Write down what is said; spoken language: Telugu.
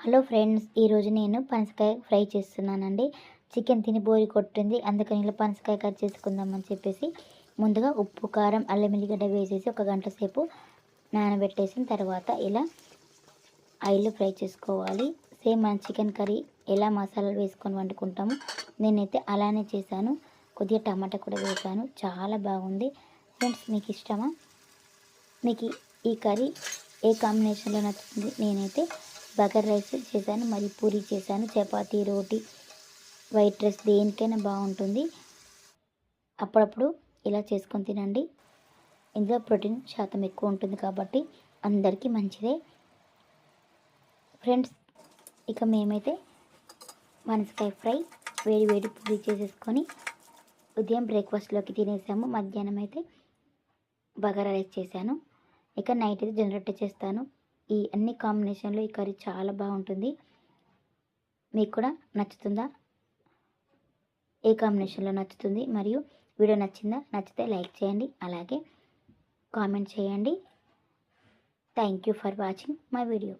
హలో ఫ్రెండ్స్ ఈరోజు నేను పనసకాయ ఫ్రై చేస్తున్నానండి. చికెన్ తిని బోరి కొట్టింది. అందుకని ఇలా పనసకాయ కట్ చేసుకుందామని చెప్పేసి ముందుగా ఉప్పు కారం అల్లం ఎల్లిగడ్డ వేసేసి ఒక గంట సేపు నానబెట్టేసిన తర్వాత ఇలా ఆయిల్ ఫ్రై చేసుకోవాలి. సేమ్ మన చికెన్ కర్రీ ఎలా మసాలాలు వేసుకొని వండుకుంటాము నేనైతే అలానే చేశాను. కొద్దిగా టమాటా కూడా వేసాను చాలా బాగుంది. ఫ్రెండ్స్ మీకు ఇష్టమా? మీకు ఈ కర్రీ ఏ కాంబినేషన్లో నచ్చుతుంది? నేనైతే బగర్ రైస్ చేశాను మరి పూరి చేశాను చపాతీ రోటీ వైట్ రైస్ దేనికైనా బాగుంటుంది. అప్పుడప్పుడు ఇలా చేసుకొని తినండి. ఇందులో ప్రోటీన్ శాతం ఎక్కువ ఉంటుంది కాబట్టి అందరికీ మంచిదే. ఫ్రెండ్స్ ఇక మేమైతే మనసకాయ ఫ్రై వేడి వేడి పూరి చేసేసుకొని ఉదయం బ్రేక్ఫాస్ట్లోకి తినేసాము. మధ్యాహ్నం అయితే బగారా రైస్ చేశాను. ఇక నైట్ అయితే జనరేటర్ చేస్తాను. ఈ అన్ని కాంబినేషన్లో ఈ కర్రీ చాలా బాగుంటుంది. మీకు కూడా నచ్చుతుందా? ఏ కాంబినేషన్లో నచ్చుతుంది? మరియు వీడియో నచ్చిందా? నచ్చితే లైక్ చేయండి. అలాగే కామెంట్ చేయండి. Thank you for watching my video.